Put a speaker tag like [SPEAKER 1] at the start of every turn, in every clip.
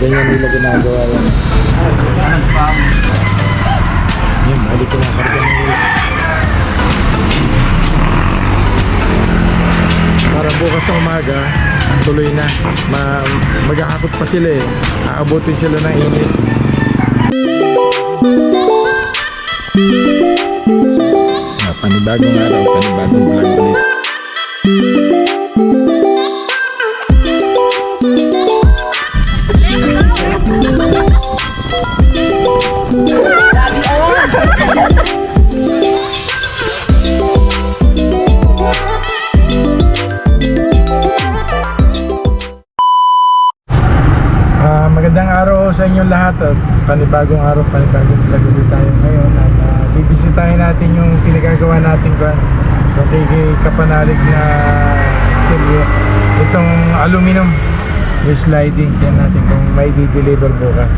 [SPEAKER 1] ganyan nila ginagawa yan. Yun, balik ko na karga nila. Para bukas ng umaga, tuloy na. Ma maghahakot pa sila eh. Aabutin sila ng init. Ah, panibagong araw, panibagong vlog ulit. Magandang araw sa inyo lahat at panibagong araw, panibagong vlog ulit tayo ngayon. At uh, bibisitahin natin yung pinagagawa natin kung kay kapanalig na studio. Itong aluminum yung sliding. Yan natin kung may di-deliver bukas.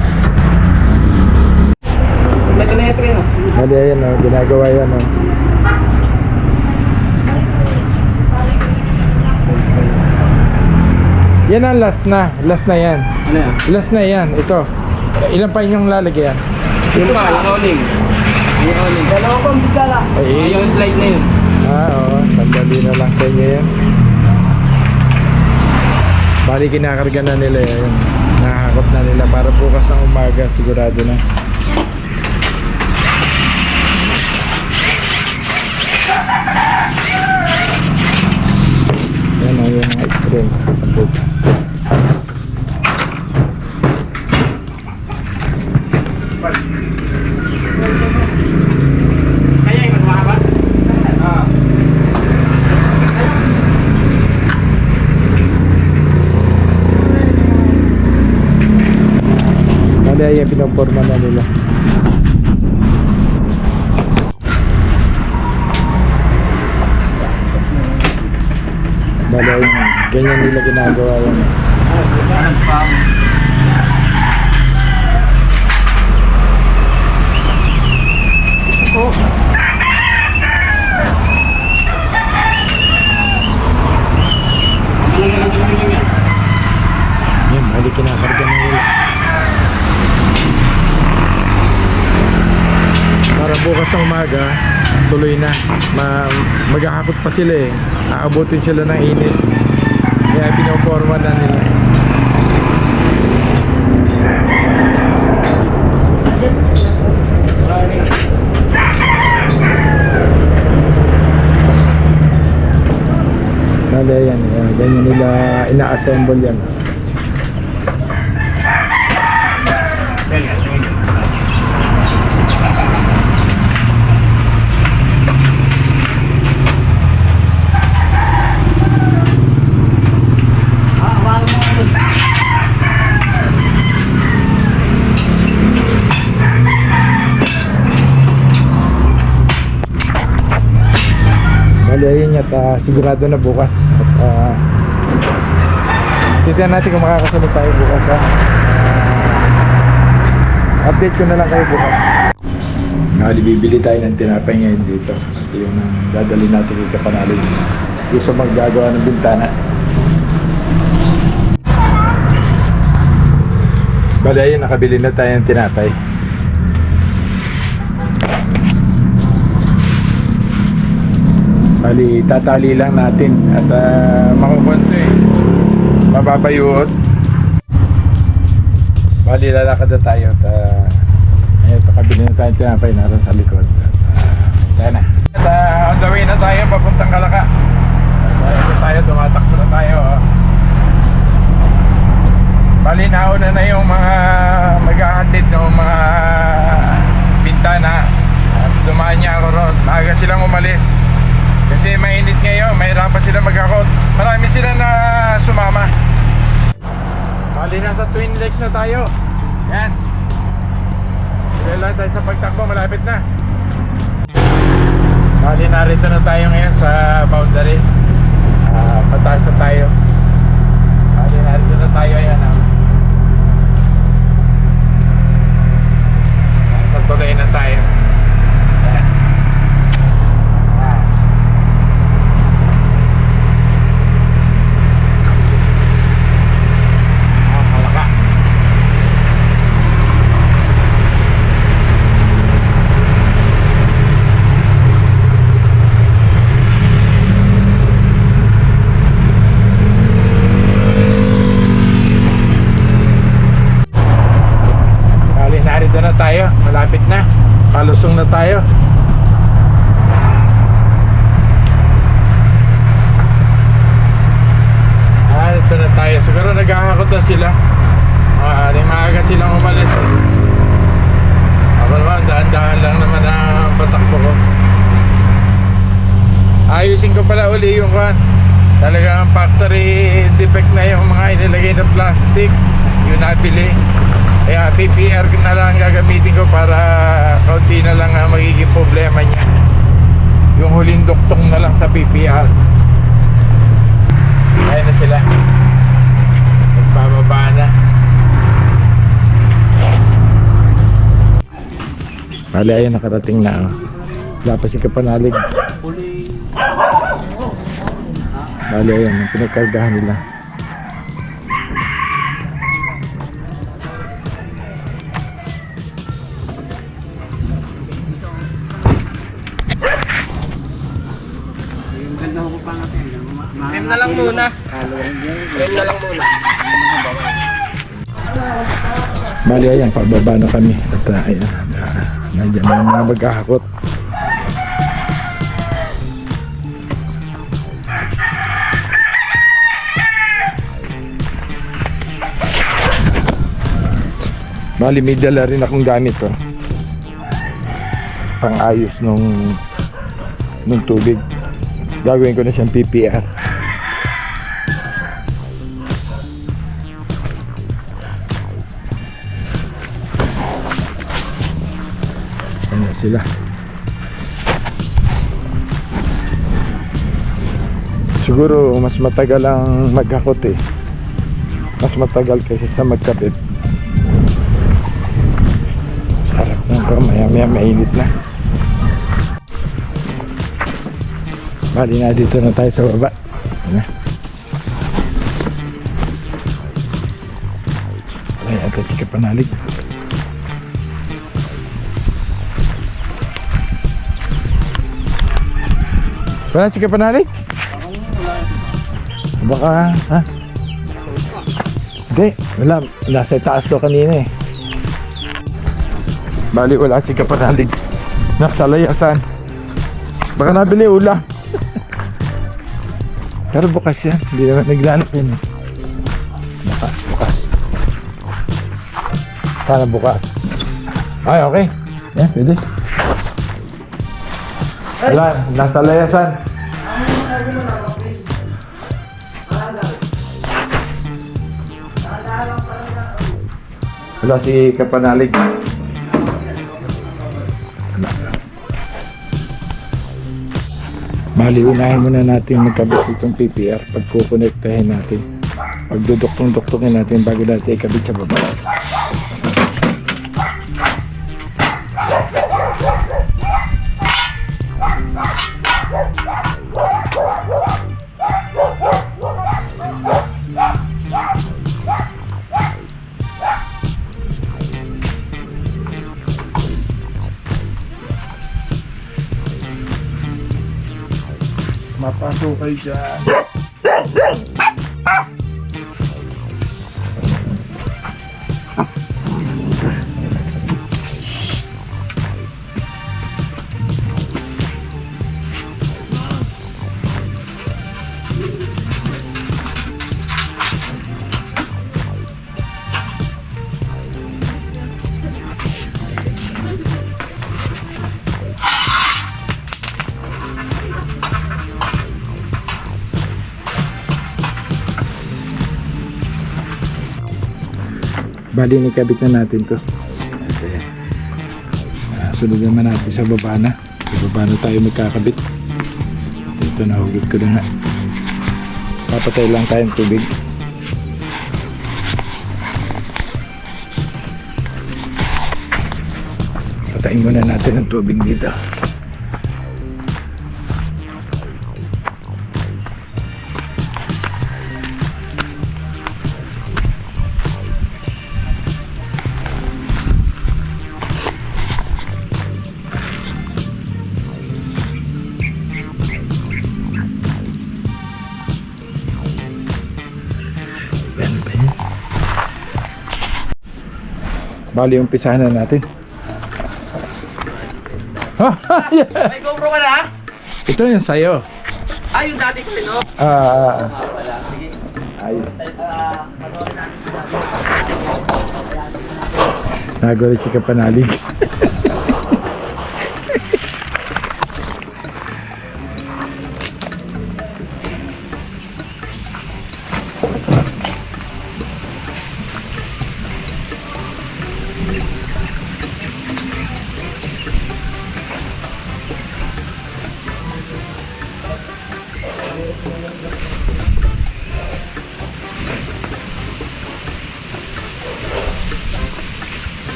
[SPEAKER 1] Hali ayan o, ginagawa yan o Yan ang last na, last na yan
[SPEAKER 2] Ano yan?
[SPEAKER 1] Last na yan, ito. Ilan pa inyong lalagyan?
[SPEAKER 2] Yung pa, yung awning. Yung awning. Dalawa pang bigala.
[SPEAKER 1] Ay,
[SPEAKER 2] yung slide na yun.
[SPEAKER 1] Ah, oo. Sandali na lang sa inyo yan. Bali, kinakarga na nila yan. Nakakot na nila para bukas ng umaga, sigurado na. Ayan, pinoporma na nila. Ayan, ganyan nila ginagawa yan. Yan, bali kinakarga na nila. Para bukas ng umaga, tuloy na. Ma maghahakot pa sila eh. Aabutin sila ng init. Kaya pinoforma na nila. Bale, yan, yan. Ganyan nila ina-assemble yan. Ah, sigurado na bukas. At, ah, tignan natin kung makakasunod tayo bukas. Ha? Ah, update ko na lang kayo bukas. Ngali, bibili tayo ng tinapay ngayon dito. At yung dadali natin kay Kapanalo. Gusto maggagawa ng bintana. Bali, ayun, nakabili na tayo ng tinapay. Bali, tatali lang natin at uh, makukunto eh. Mababayuot. Bali, lalakad na tayo at uh, ito, kabili na tayo tinapay naroon sa likod. At, uh, tayo na. At uh, on the way na tayo, papuntang Kalaka. At uh, tayo, tumatakbo na tayo. oh. Bali, nauna na yung mga mag-ahatid ng mga bintana. At dumaan niya ako roon. Maaga silang umalis. Kasi mainit ngayon, mahirapan sila magkakot. Marami sila na sumama. Bali, nasa Twin Lake na tayo. Yan. Lang tayo sa pagtakbo, malapit na. Bali, narito na tayo ngayon sa boundary. Ah, pataas na tayo. Bali, narito na tayo. Ayan, ah. Nasa tuloy na tayo. Factory defect na yung mga inilagay na plastic. Yung nabili. Kaya PPR na lang gagamitin ko para kaunti na lang ang magiging problema niya. Yung huling duktong na lang sa PPR. Ayun na sila. Nagbababa na. Bali, ayun nakarating na. Oh. Wala pa si Kapanalig. Bali, ayun. Ang pinagkargahan nila.
[SPEAKER 3] Mem na lang muna. Na lang muna.
[SPEAKER 1] Bali, ayan. Pababa na kami. At uh, ayan. Uh, nandiyan na mga magkakakot. Bali, may dala rin akong gamit oh. Pang-ayos nung nung tubig. Gagawin ko na siyang PPR. Ano sila? Siguro mas matagal ang maghakot eh. Mas matagal kaysa sa magkabit. Bro, maya maya mainit na. Bali na dito na tayo sa baba. Na. Ay, agad si Kapanalig. Wala si Kapanalig? Baka, ha? Hindi, wala. Nasa taas to kanina eh. Bali, wala si Kapanalig. Nasa layasan. Baka nabili ulam. Pero bukas yan. Hindi naman naglalak yan eh. Bukas, bukas. Sana bukas. Ay, okay. Yan, pwede. Wala, nasa layasan. Wala si Kapanalig. Bali, unahin muna natin magkabit itong PPR pag kukonektahin natin. Pagduduktong-duktongin natin bago natin ikabit sa baba. Mapasok kayo Bali, nikabit na natin to. Okay. Ah, sunod naman natin sa baba na. Sa baba na tayo magkakabit. Ito, nahugot ko na nga. Papatay lang tayong tubig. Patayin muna natin ang tubig dito. Bali, umpisahan na natin.
[SPEAKER 3] May GoPro ka na?
[SPEAKER 1] Ito yung sayo.
[SPEAKER 3] Ah, yung dati ko rin, no?
[SPEAKER 1] Ah, ah, ah.
[SPEAKER 3] Wala, sige.
[SPEAKER 1] Ay,
[SPEAKER 3] panoorin natin sa dati.
[SPEAKER 1] nagulit si Kapanalig.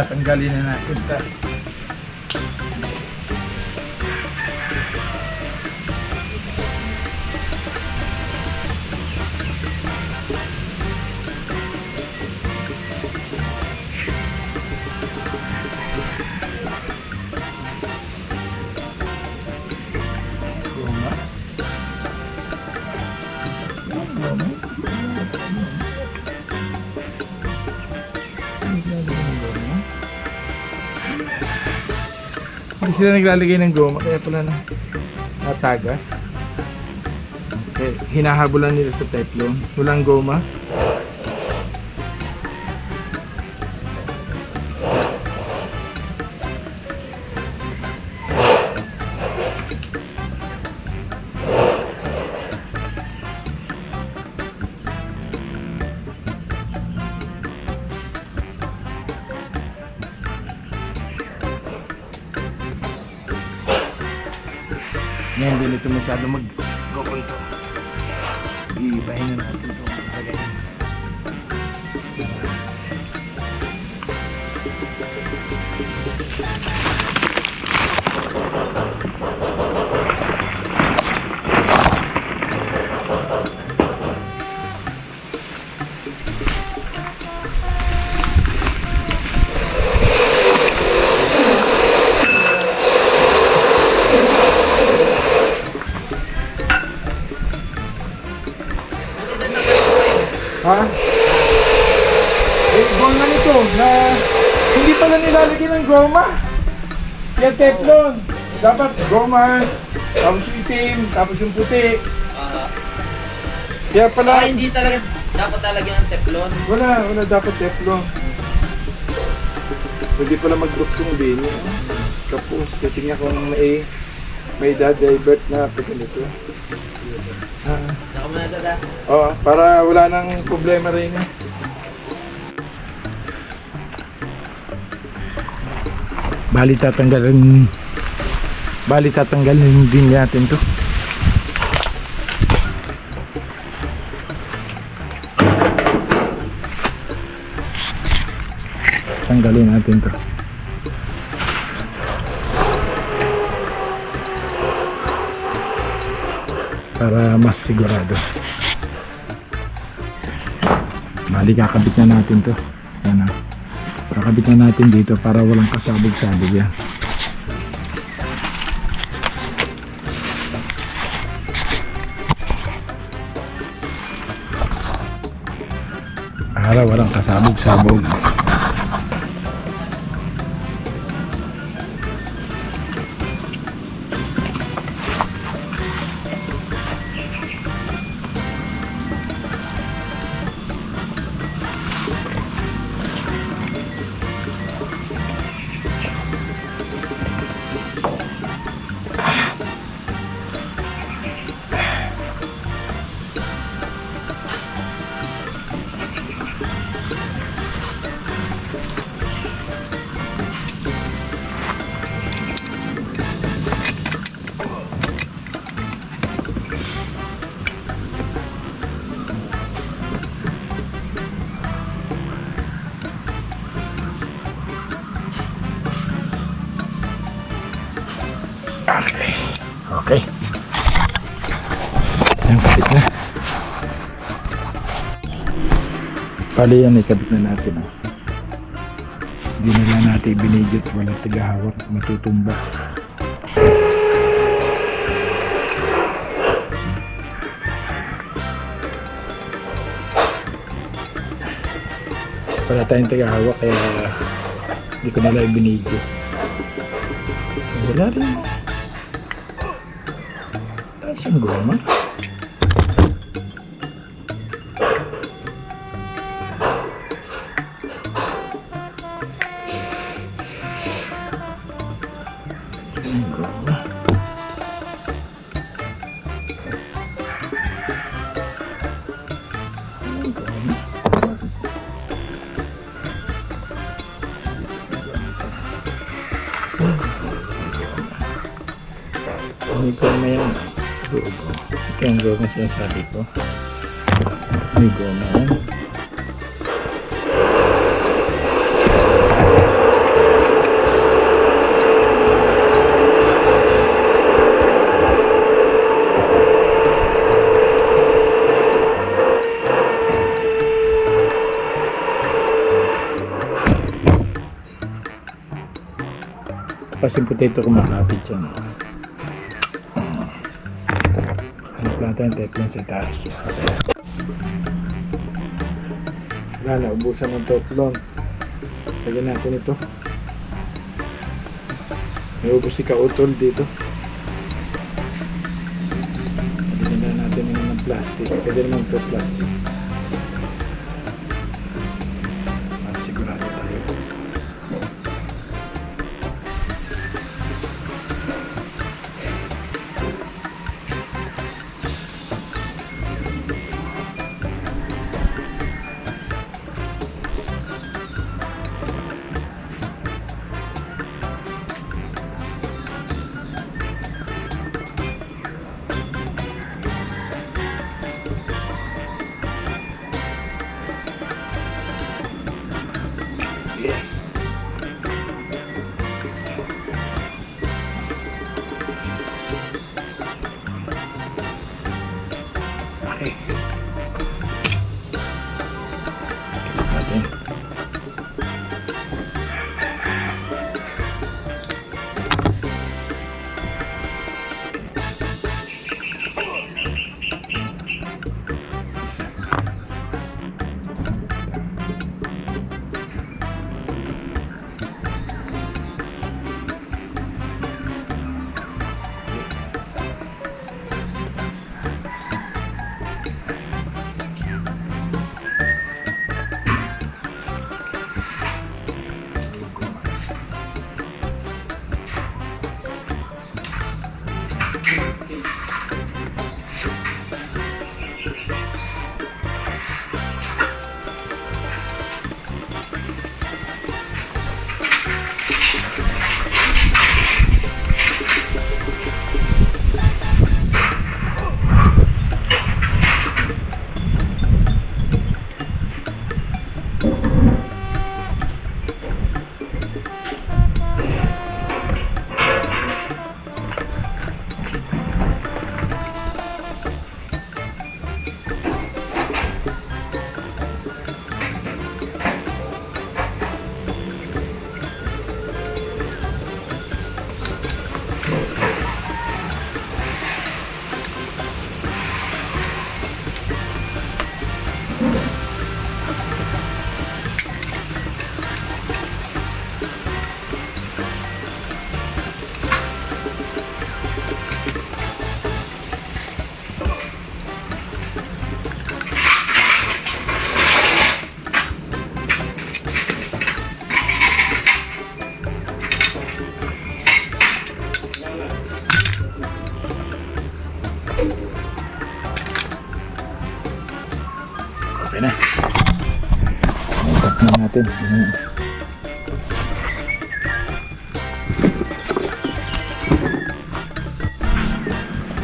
[SPEAKER 1] Tatanggalin na natin ito. Sila naglalagay ng goma kaya pala na natagas. Okay, hinahabulan nila sa teflon. Walang goma. Ngayon, hindi nito masyado mag-gokonto. Iibahin na natin ito. Tagay. Teflon. Dapat goma, tapos yung itim, tapos yung puti. Kaya
[SPEAKER 3] Ah,
[SPEAKER 1] pala,
[SPEAKER 3] hindi talaga dapat talaga ng teflon.
[SPEAKER 1] wala, wala dapat teflon. Pwede pala mag-duktong din. eh. Tapos, titingnan kung may may da-divert na pati nito. Ah,
[SPEAKER 3] Saka mo na dada.
[SPEAKER 1] Oo, para wala nang problema rin. Bali tatanggalin Bali tatanggalin din natin to. Tanggalin natin to. para mas sigurado. Bali kakabit na natin to. Kakabit na natin dito para walang kasabog-sabog yan. Para walang kasabog-sabog. Pali yan, ikabit na natin. Oh. Hindi na lang natin binidyo at walang tagahawak. Matutumba. Wala tayong tagahawak kaya hindi ko nila ibinidyo. Wala rin. Ay, siyang goma. Yung goma sinasabi ko. May goma yan. Yung potato kumakapit siya. No? Planta yung teflon sa taas. Wala na, ubusan ng teflon. Lagyan natin ito. May ubus si kautol dito. Lagyan na natin ng plastic. Pwede naman ito plastic.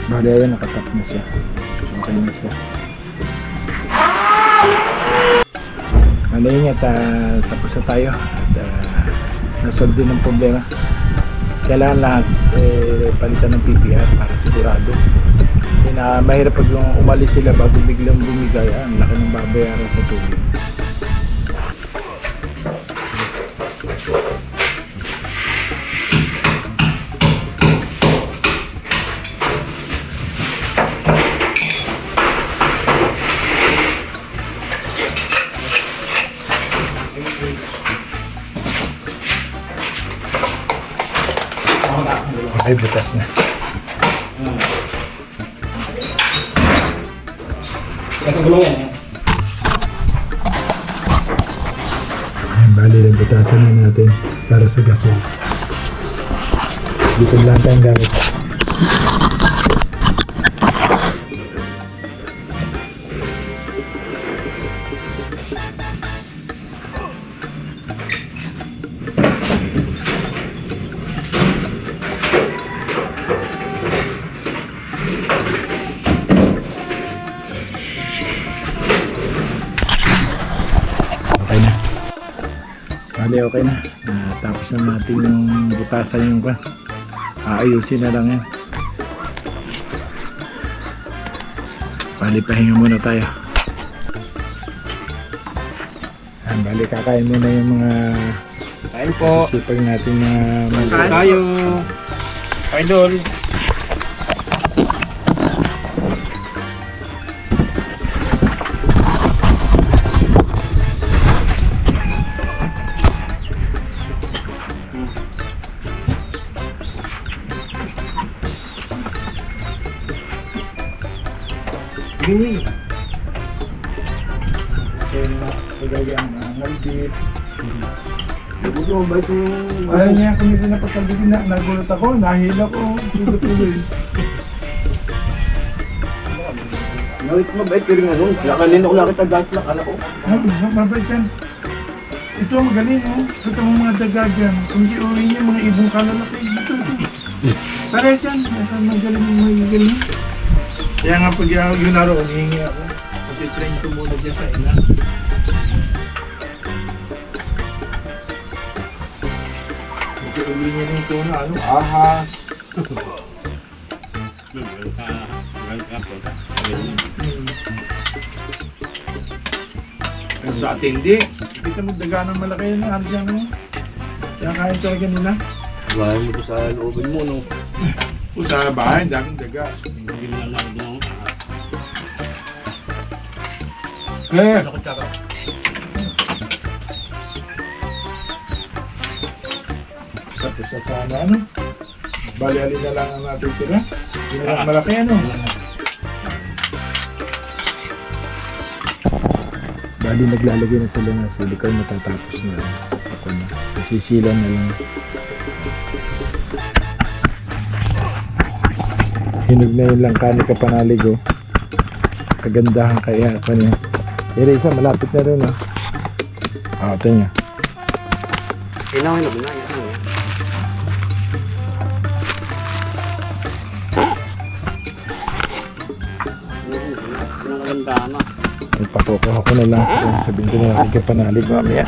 [SPEAKER 1] Bali ayun, nakatap na siya. Okay na siya. Yun at ah, tapos na tayo. At uh, nasolve din ang problema. Kailangan lahat eh, palitan ng PPR para sigurado. Kasi na mahirap pag yung umalis sila bago biglang bumigay, ah, ang laki ng babayaran sa tubig. Okay, butas na.
[SPEAKER 2] Kasi gulong yan.
[SPEAKER 1] Ayan, bali butasan na natin para sa gasol. Dito lang tayong gamit. Okay na. Ah, tapos na natin yung butasan yung kwan. Aayusin na lang yan. Bali, pahinga muna tayo. Ah, bali, kakain muna yung mga
[SPEAKER 3] Kain po.
[SPEAKER 1] sisipag natin na
[SPEAKER 3] Kain
[SPEAKER 1] mga
[SPEAKER 3] tayo. Idol. Gini.
[SPEAKER 1] Ayaw niya kung ito napagkabigin na, nagulat ako, nahila ko, tuloy-tuloy.
[SPEAKER 3] Nawit mabait pero nga nung. Kaya kanina ko nakita gas lang. Ano ko?
[SPEAKER 1] Ay, mabait yan. Ito magaling oh. Ito ang mga dagagan. Kung di uwi niya, mga ibong kalalaki. Ito, ito. Para yan. Ito magaling yung magagaling. Kaya nga pag yun naro, humihingi ako. Kasi train ko muna dyan sa ina. Uwi niya nung tuna, ano, ahas. Hmm. Pero sa atin, hindi. Kita mo daga ng malaki yun, arjan mo. Kaya kain talaga nila.
[SPEAKER 3] Bahay mo sa loobin mo, no?
[SPEAKER 1] O sa bahay, daming daga. Eh, tapos na ano. Bali-ali na lang ang natin sila. Hindi na lang malaki ano. Bali naglalagay na sila ng silicone matatapos na. Ako na. Sisilang na lang. Hinog na yun lang kani ka panalig oh. Kagandahan kaya pa niya. Pero isa malapit na rin ah. Ah, ito niya.
[SPEAKER 3] Kailangan na ba
[SPEAKER 1] Ko lang sa kanya. Sabihin ko na lang kay panalig mamaya.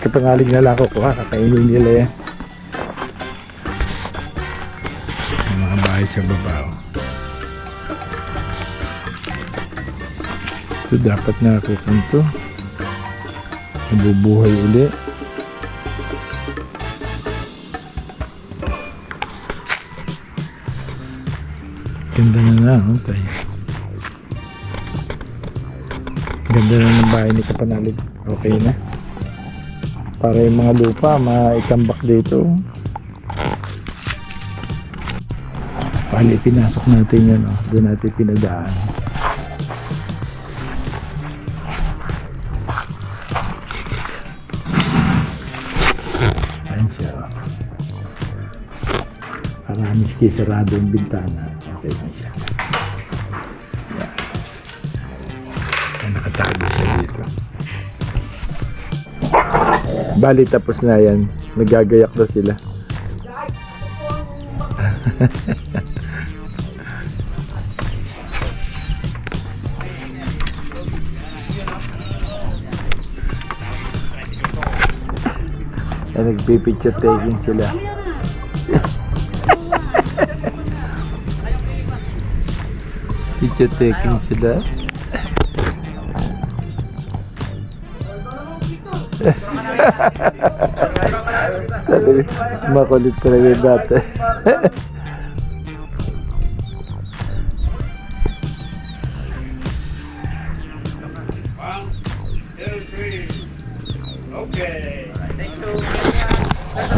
[SPEAKER 1] Kay panalig na lang ako kuha. Kakainin nila yan. Ang mga bahay sa baba. oh. Ito dapat na kukunto. Nabubuhay uli. Ganda na na, oh, Ganda na ng bahay ni Kapanalig. Okay na. Para yung mga lupa, maitambak dito. Pali, pinasok natin yun. Oh. Doon natin pinadaan. Ayan siya. oh. Para miski sarado yung bintana. Okay na siya. Nakatago siya dito. Bali tapos na yan. Nagagayak na sila. Ay, nagpipicture taking sila. Picture taking sila. Talaga, makulit talaga yung bata.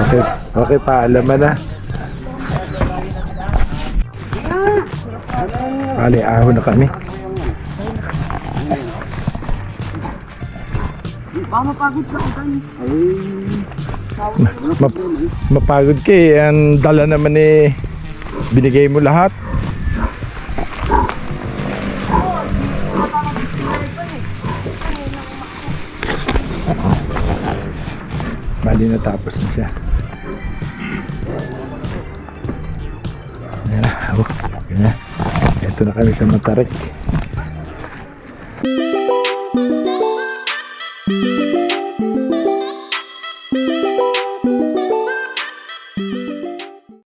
[SPEAKER 1] Okay, okay paalam na. Bali, ahon na kami. Map mapagod ka eh. Ang dala naman eh. Binigay mo lahat. Bali natapos na siya. Ayan na. Ito na kami sa Matarik.